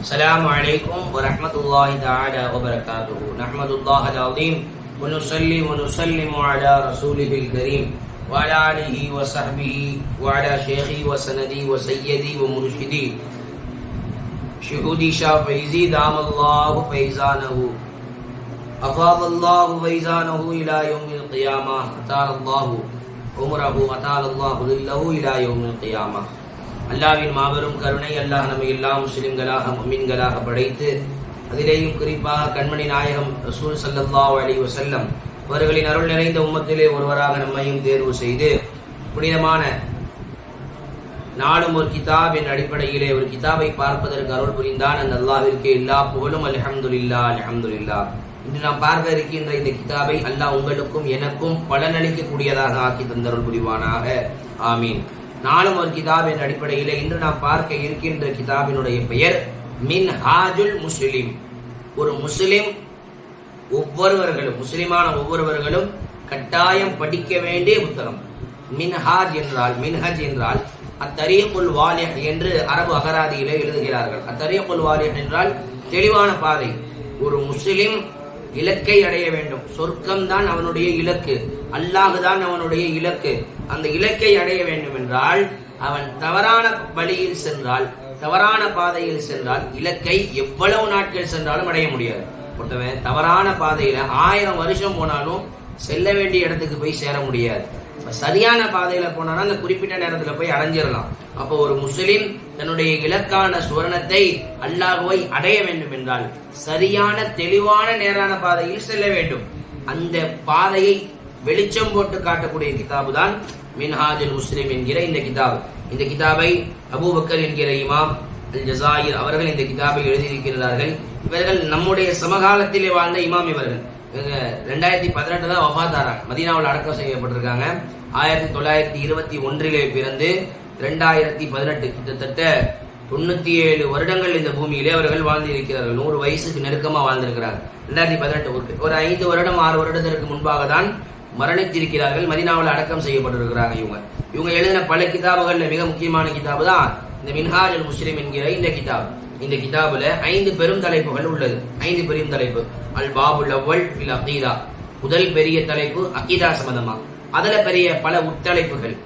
السلام عليكم ورحمة الله تعالى وبركاته نحمد الله العظيم ونصلي ونسلم على رسوله الكريم وعلى آله وصحبه وعلى شيخي وسندي وسيدي ومرشدي شهودي شاه فيزي دام الله فيزانه أفاض الله فيزانه إلى يوم القيامة أطال الله عمره أطال الله ظله إلى يوم القيامة அல்லாவின் மாபெரும் கருணை அல்லாஹ் நம்ம எல்லா முஸ்லிம்களாக முமின்களாக படைத்து அதிலேயும் குறிப்பாக கண்மணி நாயகம் ரசூல் ஸல்லல்லாஹு அலி வசல்லம் அவர்களின் அருள் நிறைந்த உம்மத்திலே ஒருவராக நம்மையும் தேர்வு செய்து புனிதமான நாளும் ஒரு கிதாப் என்ற அடிப்படையிலே ஒரு கிதாபை பார்ப்பதற்கு அருள் புரிந்தான் அந்த அல்லாஹ்விற்கு எல்லா புகழும் அல்ஹம்துலில்லா அல்ஹம்துலில்லா இன்று நாம் பார்க்க இருக்கின்ற இந்த கிதாபை அல்லாஹ் உங்களுக்கும் எனக்கும் பலனளிக்கக்கூடியதாக ஆக்கி தந்தருள் புரிவானாக. ஆமீன். நாளும் ஒரு கிதாப் என்ற அடிப்படையில் இன்று நாம் பார்க்க இருக்கின்ற கிதாபினுடைய பெயர் மின் ஹாஜுல் முஸ்லிம். ஒரு முஸ்லிம் ஒவ்வொருவர்களும் முஸ்லிமான ஒவ்வொருவர்களும் கட்டாயம் படிக்க வேண்டிய புத்தகம். மின்ஹாஜ் என்றால் மின்ஹஜ் என்றால் அத்தரியக்குள் வாலிஹ் என்று அரபு அகராதியிலே எழுதுகிறார்கள். அத்தரியக்குள் வாலிஹ் என்றால் தெளிவான பாதை. ஒரு முஸ்லிம் இலக்கை அடைய வேண்டும். சொர்க்கம் தான் அவனுடைய இலக்கு. அல்லாஹ் தான் அவனுடைய இலக்கு. அந்த இலக்கை அடைய வேண்டும் என்றால் அவன் தவறான வழியில் சென்றால் தவறான பாதையில் சென்றால் இலக்கை எவ்வளவு நாட்கள் சென்றாலும் அடைய முடியாது. ஒருத்தவன் தவறான பாதையில ஆயிரம் வருஷம் போனாலும் செல்ல வேண்டிய இடத்துக்கு போய் சேர முடியாது. சரியான பாதையில போனாலும் அந்த குறிப்பிட்ட நேரத்துல போய் அடைஞ்சிடலாம். அப்போ ஒரு முஸ்லிம் தன்னுடைய இலக்கான சுவரணத்தை அல்லாஹுவை அடைய வேண்டும் என்றால் சரியான தெளிவான நேரான பாதையில் செல்ல வேண்டும். அந்த பாதையை வெளிச்சம் போட்டு காட்டக்கூடிய கிதாபு தான் மின்ஹாஜுல் முஸ்லிம் என்கிற இந்த கிதாப். இந்த கிதாபை அபூபக்கர் என்கிற இமாம் அல் ஜசாயிர் அவர்கள் இந்த கிதாபை எழுதியிருக்கிறார்கள். இவர்கள் நம்முடைய சமகாலத்திலே வாழ்ந்த இமாம் இவர்கள். ரெண்டாயிரத்தி பதினெட்டு தான் வஃபாத்தாராங்க மதீனாவில் அடக்கம் செய்யப்பட்டிருக்காங்க. ஆயிரத்தி தொள்ளாயிரத்தி இருபத்தி ஒன்றிலே பிறந்து ரெண்டாயிரத்தி பதினெட்டு கிட்டத்தட்ட தொண்ணூத்தி ஏழு வருடங்கள் இந்த பூமியிலே அவர்கள் வாழ்ந்து இருக்கிறார்கள் நூறு வயசுக்கு நெருக்கமா வாழ்ந்திருக்கிறார்கள். ரெண்டாயிரத்தி பதினெட்டு ஒரு- ஒரு ஐந்து வருடம் ஆறு வருடத்திற்கு முன்பாக தான் மரணித்திருக்கிறார்கள். மதினாவில் அடக்கம் செய்யப்பட்டிருக்கிறாங்க இவங்க. இவங்க எழுதின பல கிதாபுகள்ல மிக முக்கியமான கிதாபு தான் இந்த மின்ஹாஜ் அல் முஸ்லிம் என்கிற இந்த கிதாப். இந்த கிதாபுல ஐந்து பெரும் தலைப்புகள் உள்ளது. ஐந்து பெரும் தலைப்பு. அல் பாபுல் அவ்வல் அகீதா. முதல் பெரிய தலைப்பு அகீதா சம்பந்தமா. அதுல பெரிய பல உட்தலைப்புகள்.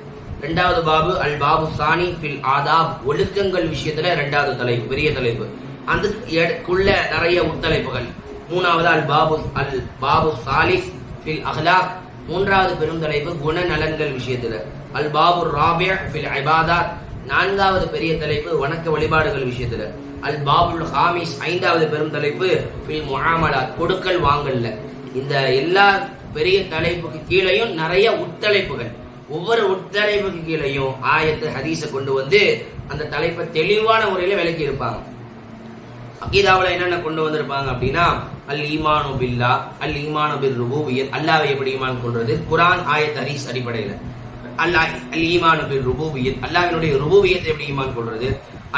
ரெண்டாவது பாபு அல் பாபு சானி ஃபில் ஆதாப் ஒழுக்கங்கள் விஷயத்துல ரெண்டாவது தலைப்பு பெரிய தலைப்பு. அதுக்குள்ள நிறைய உட்தலைப்புகள் மூணாவது அல் பாபு அல் பாபு சாலிஸ் ஃபில் அஹ்லாக். மூன்றாவது பெரும் தலைப்பு குணநலன்கள் விஷயத்துல. அல் பாபு ராபியா ஃபில் இபாதாத். நான்காவது பெரிய தலைப்பு வணக்க வழிபாடுகள் விஷயத்துல. அல் பாபுல் ஹாமிஸ் ஐந்தாவது பெரும் தலைப்பு பில் முகாமலா கொடுக்கல் வாங்கல்ல. இந்த எல்லா பெரிய தலைப்புக்கு கீழேயும் நிறைய உட்தலைப்புகள். ஒவ்வொரு உட்தலைப்புக்கு கீழையும் ஆயத்து ஹதீஸை கொண்டு வந்து அந்த தலைப்பை தெளிவான முறையில விளக்கி இருப்பாங்க. அகீதாவில் என்னென்ன கொண்டு வந்திருப்பாங்க அப்படின்னா அல் ஈமானு பில்லா அல் ஈமானு பில் ருபூபியத் அல்லாவை எப்படி ஈமான் கொள்றது? குரான் ஆயத் ஹரீஸ் அடிப்படையில. அல்லாஹ் அல் ஈமானு பில் ருபூபியத் அல்லாவினுடைய ருபூபியத்தை எப்படி ஈமான் கொள்றது?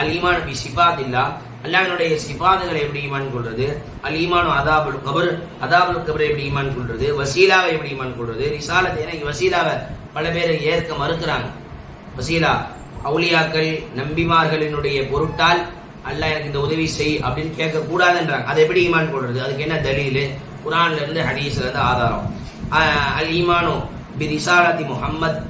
அல் ஈமானு பி சிபாத் இல்லா அல்லாவினுடைய சிபாதுகளை எப்படி ஈமான் கொள்றது? அல் ஈமானு அதாபுல் கபர். அதாபுல் கபரை எப்படி ஈமான் கொள்றது? வசீலாவை எப்படி ஈமான் கொள்றது? ரிசாலத் எனக்கு வசீலாவை பல பேர் ஏற்க மறுக்கிறாங்க. வசீலா அவுளியாக்கள் நம்பிமார்களினுடைய பொருட்டால் அல்ல எனக்கு இந்த உதவி செய் அப்படின்னு கேட்க கூடாதுன்றாங்க அதை எப்படி ஈமான் கொள்றது? அதுக்கு என்ன தலீலு? குரான்ல இருந்து ஹதீஸ்ல இருந்து ஆதாரம். அல் ஈமானோ பி ரிசாலத்தி முஹம்மத்.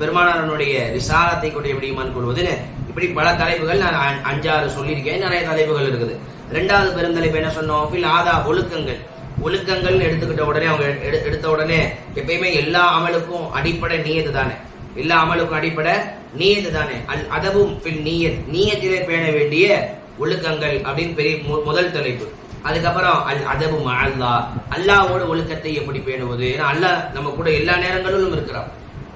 பெருமானாரனுடைய ரிசாலத்தை கொண்டு எப்படி ஈமான் கொள்வதுன்னு இப்படி பல தலைப்புகள் நான் அஞ்சாறு சொல்லியிருக்கேன். நிறைய தலைப்புகள் இருக்குது. ரெண்டாவது பெருந்தலைப்பு என்ன சொன்னோம்? பில் ஆதா ஒழுக்கங்கள். ஒழுக்கங்கள்னு எடுத்துக்கிட்ட உடனே அவங்க எடுத்த உடனே எப்பயுமே எல்லா அமலுக்கும் அடிப்படை நீயது தானே. எல்லா அமலுக்கும் அடிப்படை நீயது தானே. அல் அதவும் பின் நீயத். நீயத்திலே பேண வேண்டிய ஒழுக்கங்கள் அப்படின்னு பெரிய மு- முதல் தலைப்பு. அதுக்கப்புறம் அல் அதவும் அல்லா. அல்லாவோட ஒழுக்கத்தை எப்படி பேணுவது? ஏன்னா அல்லாஹ் நம்ம கூட எல்லா நேரங்களிலும் இருக்கிறான்.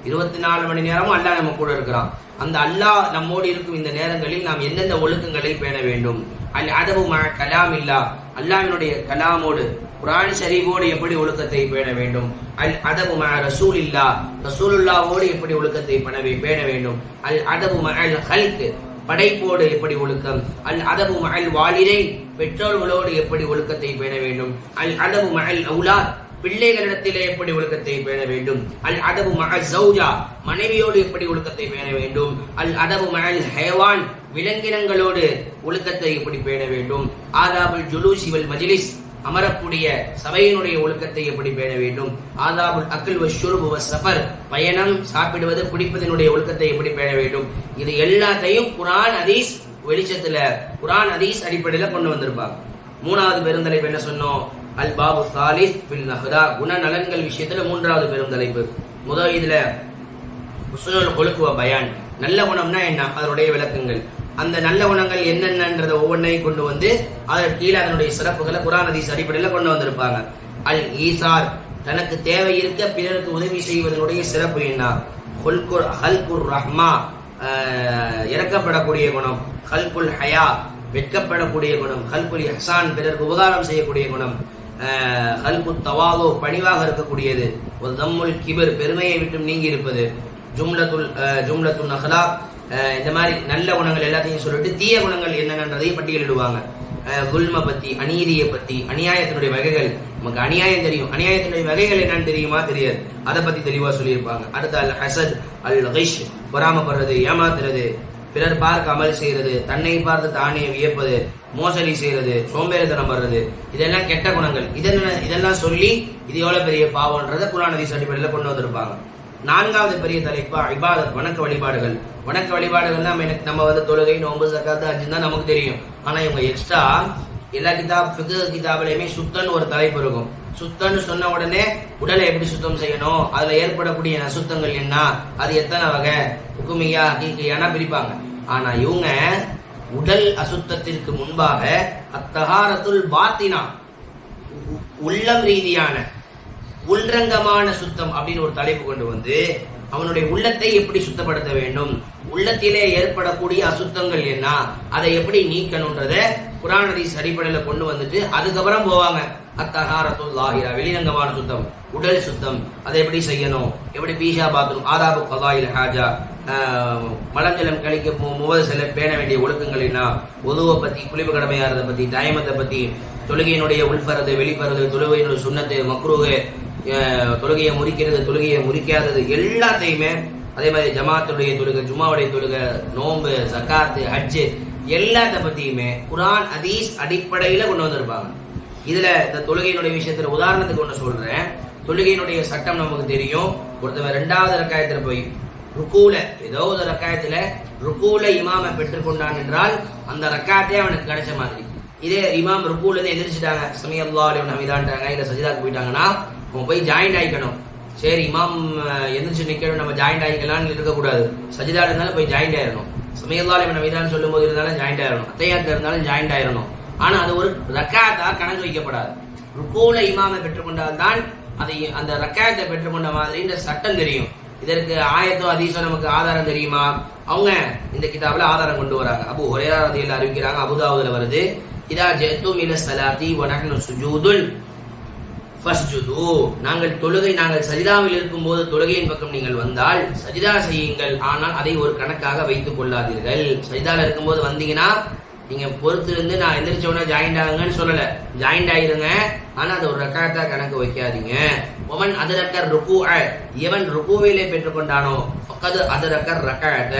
இருபத்தி நாலு மணி நேரமும் அல்லாஹ் நம்ம கூட இருக்கிறான். அந்த அல்லாஹ் நம்மோடு இருக்கும் இந்த நேரங்களில் நாம் எந்தெந்த ஒழுக்கங்களை பேண வேண்டும்? அல் அதவு கலாம் இல்லா அல்லாவினுடைய கலாமோடு குரான் ஷரீஃபோடு எப்படி ஒழுக்கத்தை பேண வேண்டும்? அல் அதபு ம ரசூல் இல்லா ரசூலுல்லாவோடு எப்படி ஒழுக்கத்தை பணவே பேண வேண்டும்? அல் அதபு ம அல் ஹல்க் படைப்போடு எப்படி ஒழுக்கம்? அல் அதபு மகள் வாலிரை பெற்றோர்களோடு எப்படி ஒழுக்கத்தை பேண வேண்டும்? அல் அதபு மகள் அவுலாத். பிள்ளைகளிடத்திலே எப்படி ஒழுக்கத்தை பேண வேண்டும்? அல் அதவு மகள் சௌஜா மனைவியோடு எப்படி ஒழுக்கத்தை பேண வேண்டும்? அல் அதவு மகள் ஹேவான் விலங்கினங்களோடு ஒழுக்கத்தை எப்படி பேண வேண்டும்? ஆதாபுல் ஜுலூஸ் இவள் மஜிலிஸ் அமரக்கூடிய சபையினுடைய ஒழுக்கத்தை எப்படி பேண வேண்டும்? ஆதாபுல் அக்கல் வஷுருபு சஃபர் பயணம் சாப்பிடுவது குடிப்பதனுடைய ஒழுக்கத்தை எப்படி பேண வேண்டும்? இது எல்லாத்தையும் குரான் அதீஸ் வெளிச்சத்துல குரான் அதீஸ் அடிப்படையில கொண்டு வந்திருப்பாங்க. மூணாவது பெருந்தலைப்பு என்ன சொன்னோம்? அல் பாபு சாலிஸ் பில் நஹ்தா. குணநலன்கள் விஷயத்துல மூன்றாவது பெருந்தலைப்பு முதல் இதுல உசுனுல் கொழுக்குவ பயான். நல்ல குணம்னா என்ன? அதனுடைய விளக்கங்கள். அந்த நல்ல குணங்கள் என்னென்னன்றத ஒவ்வொன்றையும் கொண்டு வந்து அதற்கு கீழே அதனுடைய சிறப்புகளை குரான் ஹதீஸ் அடிப்படையில் கொண்டு வந்திருப்பாங்க. அல் ஈசார் தனக்கு தேவை இருக்க பிறருக்கு உதவி செய்வதனுடைய சிறப்பு என்ன? ஹுல்குர் ஹல்குர் ரஹ்மா இறக்கப்படக்கூடிய குணம். ஹல்குல் ஹயா வெட்கப்படக்கூடிய குணம். ஹல்குல் ஹசான் பிறருக்கு உபகாரம் செய்யக்கூடிய குணம். ஆஹ், தவாதோ பணிவாக இருக்கக்கூடியது. ஒரு தம்முல் கிபர் பெருமையை விட்டும் நீங்கி இருப்பது. ஜும்லத்துல் ஜும்லத்துல் நஹலா இந்த மாதிரி நல்ல குணங்கள் எல்லாத்தையும் சொல்லிட்டு தீய குணங்கள் என்னென்னதையும் பட்டியலிடுவாங்க. குல்ம பத்தி அநீதியை பத்தி அநியாயத்தினுடைய வகைகள். நமக்கு அநியாயம் தெரியும். அநியாயத்தினுடைய வகைகள் என்னன்னு தெரியுமா? தெரியாது. அதை பத்தி தெளிவா சொல்லியிருப்பாங்க. அடுத்த அல் ஹசத் அல் ஹைஷ் பொறாமப்படுறது ஏமாத்துறது. பிறர் பார்க்க அமல் செய்யறது தன்னை பார்த்து தானே வியப்பது மோசடி செய்யறது சோம்பேறித்தனம் வர்றது. இதெல்லாம் கெட்ட குணங்கள். இதெல்லாம் இதெல்லாம் சொல்லி இது எவ்வளவு பெரிய பாவம்ன்றத குரான் அடிப்படையில் கொண்டு வந்திருப்பாங்க. நான்காவது பெரிய தலைப்பா இபாதத் வணக்க வழிபாடுகள். வணக்க வழிபாடுகள் நம்ம எனக்கு நம்ம வந்து தொழுகை நோன்பு சக்காத்து அஞ்சு தான் நமக்கு தெரியும். ஆனா இவங்க எக்ஸ்ட்ரா எல்லா கிதாப் ஃபிகு கிதாபிலையுமே சுத்தன்னு ஒரு தலைப்பு இருக்கும். சுத்தம்னு சொன்ன உடனே உடலை எப்படி சுத்தம் செய்யணும்? அதுல ஏற்படக்கூடிய அசுத்தங்கள் என்ன? அது எத்தனை வகை? ஹுக்குமியா கீக்கியானா பிரிப்பாங்க. ஆனா இவங்க உடல் அசுத்தத்திற்கு முன்பாக அத்தகாரத்துள் பாத்தினா. உள்ளம் ரீதியான உள்ரங்கமான சுத்தம் அப்படின்னு ஒரு தலைப்பு கொண்டு வந்து அவனுடைய உள்ளத்தை எப்படி சுத்தப்படுத்த வேண்டும்? உள்ளத்திலே ஏற்படக்கூடிய அசுத்தங்கள் என்ன? அதை எப்படி நீக்கணும்ன்றத குரான் ஹதீஸ் அடிப்படையில கொண்டு வந்துட்டு அதுக்கப்புறம் போவாங்க. அத்தகாரத்துல் லாஹிரா வெளிரங்கமான சுத்தம் உடல் சுத்தம் அதை எப்படி செய்யணும்? எப்படி பீஷா பாத்ரூம் ஆதாபு கதாயில் ஹாஜா மலஞ்சலம் கழிக்க போகும்போது சில பேண வேண்டிய ஒழுக்கங்கள் என்ன உதுவை பத்தி குளிப்பு கடமையாறதை பத்தி தாயமத்தை பத்தி தொழுகையினுடைய உள்பறது வெளிப்பறது தொழுகையினுடைய சுண்ணத்து மக்ரூகு தொழுகையை முறிக்கிறது தொழுகையை முறிக்காதது எல்லாத்தையுமே அதே மாதிரி ஜமாத்துடைய தொழுகை ஜும்மாவுடைய தொழுகை நோம்பு சக்காத்து ஹஜ்ஜு எல்லாத்த பத்தியுமே குரான் அதீஸ் அடிப்படையில கொண்டு வந்திருப்பாங்க. இதுல இந்த தொழுகையினுடைய விஷயத்துல உதாரணத்துக்கு ஒண்ணு சொல்றேன். தொழுகையினுடைய சட்டம் நமக்கு தெரியும். ஒருத்தவன் ரெண்டாவது ரக்காயத்துல போய் ருக்கூல ஏதோ ஒரு ரக்காயத்துல ருக்கூல இமாமை பெற்றுக்கொண்டான் என்றால் அந்த ரக்காயத்தே அவனுக்கு கிடைச்ச மாதிரி. இதே இமாம் ருக்கூல இருந்து எந்திரிச்சிட்டாங்க. சமயல்லா அலைவன் ஹமீதான்ட்டாங்க இல்ல சஜிதாக்கு போயிட்டாங்கன்னா அவன் போய் ஜாயிண்ட் ஆயிக்கணும். சரி இமாம் எந்திரிச்சு நிக்கணும். நம்ம ஜாயிண்ட் ஆயிக்கலாம்னு இருக்கக்கூடாது. சஜிதா இருந்தாலும் போய் ஜாயிண்ட் ஆயிரணும். சமயல்லா அலைவன் அமிதான்னு சொல்லும் போது இருந்தாலும் ஜாயிண்ட் ஆயிரணும். அத்தையாத்து இருந்தாலும் ஜாயிண்ட் ஆயிரணும். ஆனா அது ஒரு ரக்காத்தா கணக்கு வைக்கப்படாது. ருக்கோல இமாமை பெற்றுக்கொண்டால் தான் அதை அந்த ரக்காயத்தை பெற்றுக்கொண்ட மாதிரி இந்த சட்டம் தெரியும். இதற்கு ஆயத்தோ அதீசோ நமக்கு ஆதாரம் தெரியுமா? அவங்க இந்த கிதாபில் ஆதாரம் கொண்டு வராங்க. அபு ஹுரைரா ரதியில் அறிவிக்கிறாங்க அபுதாவுதுல வருது இதா ஜெத்தும் இல சலாத்தி வனஹ்னு சுஜூதுல் ஃபஸ்ஜுது. நாங்கள் தொழுகை நாங்கள் சஜிதாவில் இருக்கும்போது தொழுகையின் பக்கம் நீங்கள் வந்தால் சஜிதா செய்யுங்கள். ஆனால் அதை ஒரு கணக்காக வைத்துக் கொள்ளாதீர்கள். சஜிதால இருக்கும்போது வந்தீங்கன்னா நீங்க பொறுத்து இருந்து நான் எந்திரிச்ச உடனே ஜாயிண்ட் ஆகுங்கன்னு சொல்லல. ஜாயிண்ட் ஆயிருங்க. ஆனா அது ஒரு ரக்காத்தா கணக்கு வைக்காதீங்க. ஒமன் அது ரக்கர் ருக்கு எவன் ருக்குவிலே பெற்றுக்கொண்டானோ? பக்கது அது ரக்கர் ரக்காத்த.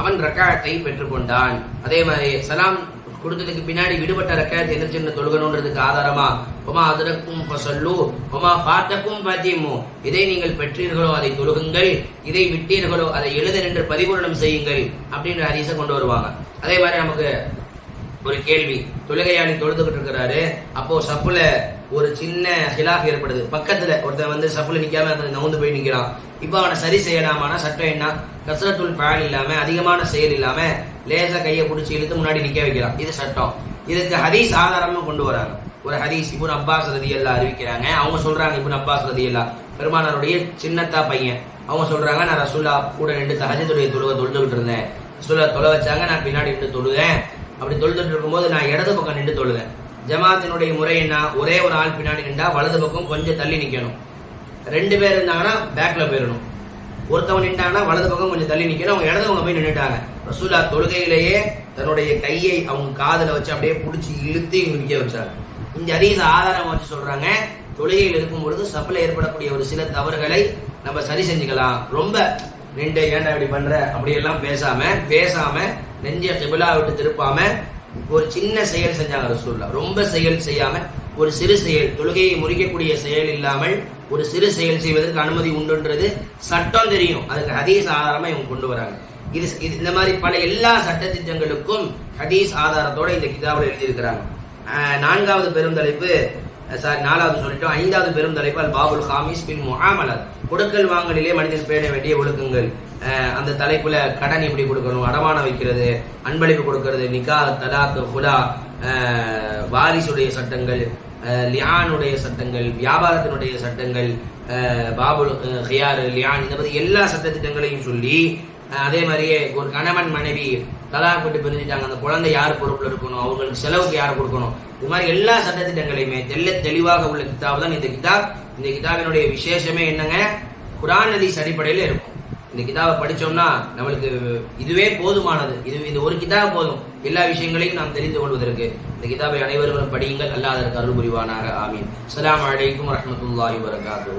அவன் ரக்காத்தை பெற்றுக்கொண்டான். அதே மாதிரி சலாம் கொடுத்ததுக்கு பின்னாடி விடுபட்ட ரக்காயத்தை எதிர்ச்சின்னு தொழுகணுன்றதுக்கு ஆதாரமா? ஒமா அதிரக்கும் சொல்லு ஒமா பாத்தக்கும் பாத்தியமோ இதை நீங்கள் பெற்றீர்களோ அதை தொழுகுங்கள். இதை விட்டீர்களோ அதை எழுத நின்று பரிபூரணம் செய்யுங்கள். அப்படின்ற ஹதீஸை கொண்டு வருவாங்க. அதே மாதிரி நமக்கு ஒரு கேள்வி. தொழுகையாளி தொழுதுகிட்டு இருக்கிறாரு அப்போ சப்புல ஒரு சின்ன ஹிலாஃப் ஏற்படுது. பக்கத்துல ஒருத்தன் வந்து சப்புல நிக்காம அந்த நவுந்து போய் நிக்கிறான். இப்போ அவனை சரி செய்யலாமானா சட்டம் என்ன? கசரத்துள் ஃபேல் இல்லாம அதிகமான செயல் இல்லாம லேசா கையை பிடிச்சி இழுத்து முன்னாடி நிக்க வைக்கிறான். இது சட்டம். இதுக்கு ஹதீஸ் ஆதாரமும் கொண்டு வராங்க. ஒரு ஹதீஸ் இபுன் அப்பாஸ் ரதி எல்லாம் அறிவிக்கிறாங்க. அவங்க சொல்றாங்க இபுன் அப்பாஸ் ரதி எல்லாம் பெருமானாருடைய சின்னத்தா பையன். அவங்க சொல்றாங்க நான் ரசூல்லா கூட நின்று தஹஜத்துடைய தொழுவை தொழுதுகிட்டு இருந்தேன். ரசூல்லா தொலை வச்சாங்க நான் பின்னாடி நின்று தொழுதேன். அப்படி தொழுதுட்டு இருக்கும்போது நான் இடது பக்கம் நின்று தொழுவேன். ஜமாத்தினுடைய முறை என்ன? ஒரே ஒரு ஆள் பின்னாடி நின்றா வலது பக்கம் கொஞ்சம் தள்ளி நிற்கணும் ரெண்டு பேர் இருந்தாங்கன்னா பேக்ல போயிடணும். ஒருத்தவன் நின்றாங்கன்னா வலது பக்கம் கொஞ்சம் தள்ளி நிற்கணும் அவங்க இடது பக்கம் போய் நின்றுட்டாங்க ரசூலா தொழுகையிலேயே தன்னுடைய கையை அவங்க காதில் வச்சு அப்படியே பிடிச்சி இழுத்து இவங்க நிற்க வச்சாங்க. இந்த அதிக ஆதாரம் வச்சு சொல்றாங்க. தொழுகையில் இருக்கும் பொழுது சப்பில் ஏற்படக்கூடிய ஒரு சில தவறுகளை நம்ம சரி செஞ்சுக்கலாம். ரொம்ப நின்று ஏன்டா இப்படி பண்ற? அப்படியெல்லாம் பேசாம பேசாம நெஞ்ச கிபிலா விட்டு திருப்பாம ஒரு சின்ன செயல் செஞ்சாங்க ரசூல்லா ரொம்ப செயல் செய்யாம ஒரு சிறு செயல். தொழுகையை முறிக்கக்கூடிய செயல் இல்லாமல் ஒரு சிறு செயல் செய்வதற்கு அனுமதி உண்டுன்றது சட்டம் தெரியும். அதுக்கு ஹதீஸ் ஆதாரமா இவங்க கொண்டு வராங்க. இது இது- இந்த மாதிரி பல எல்லா சட்டத்திட்டங்களுக்கும் ஹதீஸ் ஆதாரத்தோட இந்த கிதாபில் எழுதியிருக்கிறாங்க. நான்காவது பெருந்தலைப்பு சாரி நாலாவது சொல்லிட்டோம். ஐந்தாவது பெருந்தலைப்பு அல் பாபுல் ஹாமிஸ் பின் முகாமலர் கொடுக்கல் வாங்கலிலே மனிதன் பேண வேண்டிய ஒழுக்கங்கள். அந்த தலைப்புல கடன் எப்படி கொடுக்கணும் அடமானம் வைக்கிறது அன்பளிப்பு கொடுக்கிறது நிகா தலாக்கு ஹுலா வாரிசுடைய சட்டங்கள் லியானுடைய சட்டங்கள் வியாபாரத்தினுடைய சட்டங்கள் பாபுல் ஹியார் லியான் இந்த மாதிரி எல்லா சட்ட திட்டங்களையும் சொல்லி அதே மாதிரியே ஒரு கணவன் மனைவி தலாக் விட்டு பிரிஞ்சுட்டாங்க அந்த குழந்தை யார் பொறுப்புல இருக்கணும்? அவங்களுக்கு செலவுக்கு யார் கொடுக்கணும்? இது மாதிரி எல்லா சட்டத்திட்டங்களையுமே தெல்ல தெளிவாக உள்ள கிதாப் தான் இந்த கிதாப். இந்த கிதாபினுடைய விசேஷமே என்னங்க? குரான் நதி அடிப்படையில இருக்கும். இந்த கிதாபை படிச்சோம்னா நம்மளுக்கு இதுவே போதுமானது. இது இந்த ஒரு கிதாப் போதும். எல்லா விஷயங்களையும் நாம் தெரிந்து கொள்வதற்கு. இந்த கிதாபை அனைவரும் படியுங்கள். அல்லாதற்கு அருள் புரிவானாக. ஆமீன். அஸ்ஸலாமு வலைக்கும் வரமத்துல்லாஹி வரகாத்து